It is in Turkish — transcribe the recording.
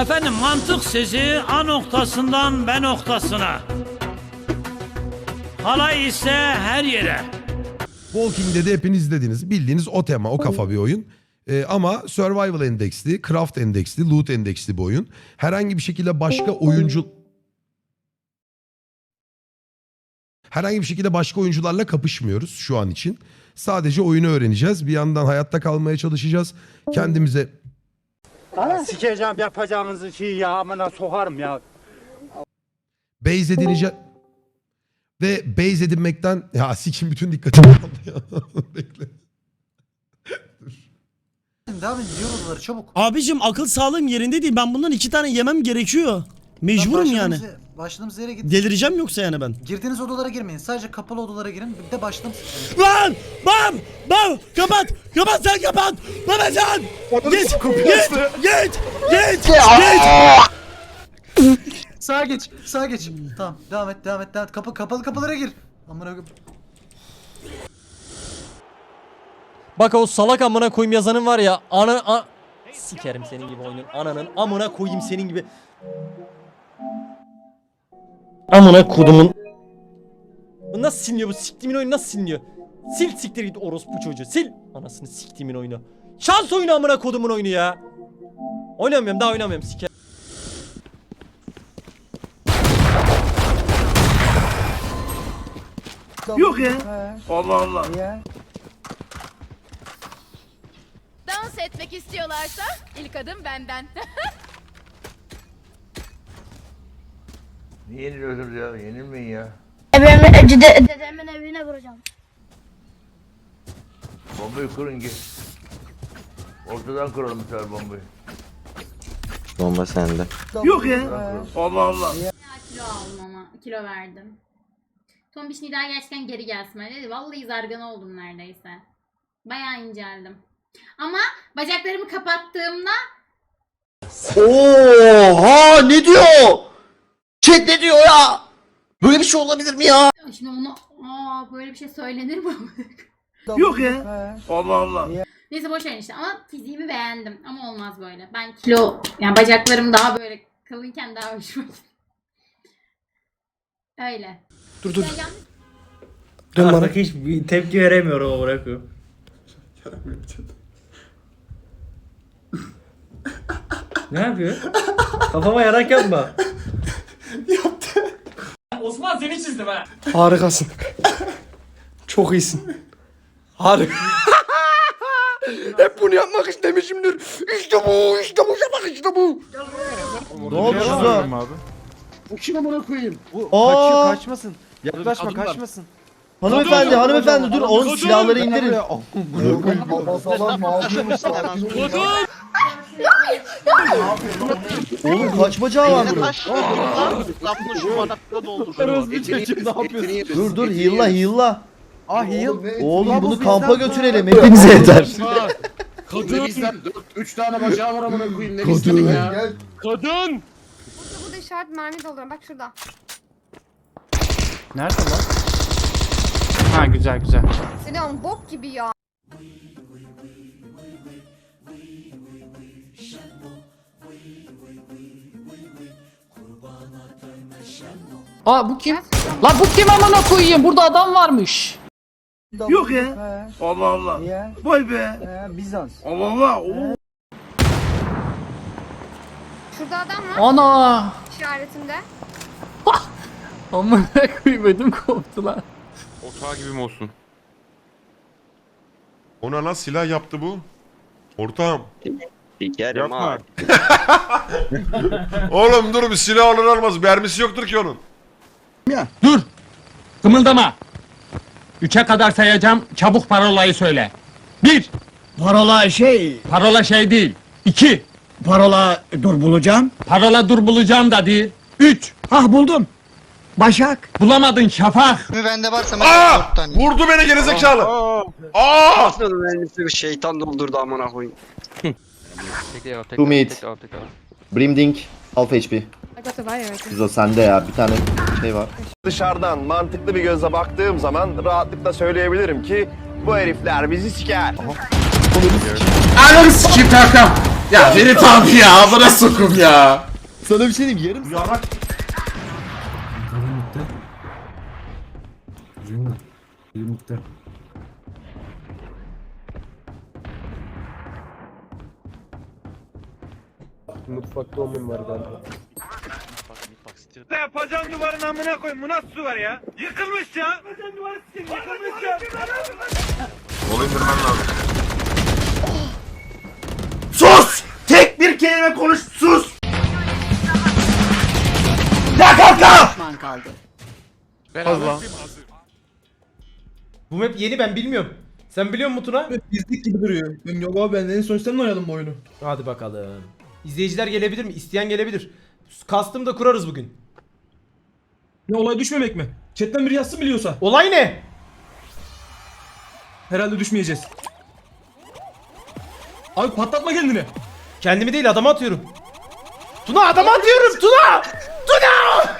Efendim mantık sizi A noktasından B noktasına. Halay ise her yere. Walking Dead'i hepiniz izlediniz. Bildiğiniz o tema, o kafa bir oyun. Ee, ama survival endeksli, craft endeksli, loot endeksli bir oyun. Herhangi bir şekilde başka oyuncu... Herhangi bir şekilde başka oyuncularla kapışmıyoruz şu an için. Sadece oyunu öğreneceğiz. Bir yandan hayatta kalmaya çalışacağız. Kendimize Sikeceğim yapacağınız şeyi ya amına sokarım ya. base edineceğiz. Ve base edinmekten... Ya sikim bütün dikkatimi aldı ya. Bekle. Devam edin diyor odaları çabuk. Abicim akıl sağlığım yerinde değil. Ben bundan iki tane yemem gerekiyor. Mecburum yani. Başladığımız ye- Başladığımız yere gidin. Delireceğim yoksa yani ben. Girdiğiniz odalara girmeyin. Sadece kapalı odalara girin. Bir de başladığımız... Lan! Bam! Bam! Kapat! Kapat sen kapat! Mehmet sen! Git! Git! Git! Git! Git! Sağa geç. Sağa geç. Tamam. Devam et. Devam et. Devam et. Kapı, kapalı kapılara gir. Amına koyayım. Bak o salak amına koyayım yazanın var ya ana a... Sikerim senin gibi oyunun ananın amına koyayım senin gibi. Amına kodumun. Bu nasıl siliniyor bu siktimin oyunu nasıl siliniyor? Sil siktir git orospu çocuğu sil. Anasını siktimin oyunu. Şans oyunu amına kodumun oyunu ya. Oynamıyorum daha oynamıyorum siker. Yok ya. Allah Allah. Dans etmek istiyorlarsa ilk adım benden. Niye yeniliyorsunuz ya? Yenilmeyin ya. Ebemin, cide, dedemin evine vuracağım. Bombayı kurun git. Ortadan kuralım bu sefer bombayı. Bomba sende. Yok ya. Allah Allah. kilo aldım ama kilo verdim. Tombiş Nida gerçekten geri gelsin. Ben dedi. Vallahi zargana oldum neredeyse. Bayağı inceldim. Ama bacaklarımı kapattığımda Oha ne diyor? Chat ne diyor ya? Böyle bir şey olabilir mi ya? şimdi onu aa böyle bir şey söylenir mi? Yok ya. Allah Allah. Neyse boş verin işte ama fiziğimi beğendim ama olmaz böyle. Ben kilo yani bacaklarım daha böyle kalınken daha hoşuma gitti. Öyle. Dur dur. Ya yanlış Dön bana. hiç bir tepki veremiyorum ama bırakıyorum. ne yapıyor? Kafama yarak yapma. Osman seni çizdim ha. Harikasın. Çok iyisin. Harika. Hep bunu yapmak istemişimdir. İşte bu, işte bu, bak işte bu. Ne oldu Şuzo? Bu kim amına koyayım? Aa, Kaçmasın. Yaklaşma kaçmasın. Hanımefendi, hanımefendi dur onun silahları indirin. Oğlum kaç bacağı var bunun? Dur dur hilla hilla. Ah heal. Oğlum bunu kampa götürelim hepimize yeter. Bizden 3 tane bacağı var amına koyayım. Ne istedin ya? Burada burada işaret mermi doluyorum. Bak şurada. Nerede lan? Ha güzel güzel. Selam bok gibi ya. Aa bu kim? Lan bu kim amına koyayım? Burada adam varmış. Yok ya. Allah Allah. Vay be. Bizans. Allah Allah. Oo. Şurada adam var Ana! işaretinde. Amına koyayım ödüm koptu lan. Otağı gibi mi olsun? Ona nasıl silah yaptı bu? Ortağım. Yapma. Oğlum dur bir silah alır almaz. Mermisi yoktur ki onun. Dur! Kımıldama! Üçe kadar sayacağım. Çabuk parolayı söyle. Bir! Parola şey. Parola şey değil. İki! Parola dur bulacağım. Parola dur bulacağım da değil. Üç! Hah buldum. Başak. Bulamadın şafak! Bende varsa Aa! Vurdu beni gerizekalı. Aa! şeytan doldurdu amına koyayım. Two mid. Brimding. Half HP. I got the wire. Şuzo sende ya bir tane şey var. Dışarıdan mantıklı bir gözle baktığım zaman rahatlıkla söyleyebilirim ki bu herifler bizi siker. Ananı sikeyim Tarkan! Ya Ferit abi ya bana sokum ya. Sana bir şey diyeyim yarım Yarak. Ne yapacağım duvarın amına koyayım bu nasıl duvar ya? Yıkılmış ya. Yapacağım duvarı sikeyim yıkılmış ya. Onu indirmen lazım. Sus! Tek bir kelime konuş sus! Ya kanka! Bu map yeni ben bilmiyorum. Sen biliyor musun Tuna? Bizlik gibi duruyor. Yok abi ben en son sen oynayalım bu oyunu. Hadi bakalım. İzleyiciler gelebilir mi? İsteyen gelebilir. Kastım da kurarız bugün. Ne olay düşmemek mi? Chatten biri yazsın biliyorsa. Olay ne? Herhalde düşmeyeceğiz. Abi patlatma kendini. Kendimi değil adama atıyorum. Tuna adama atıyorum Tuna! Tuna!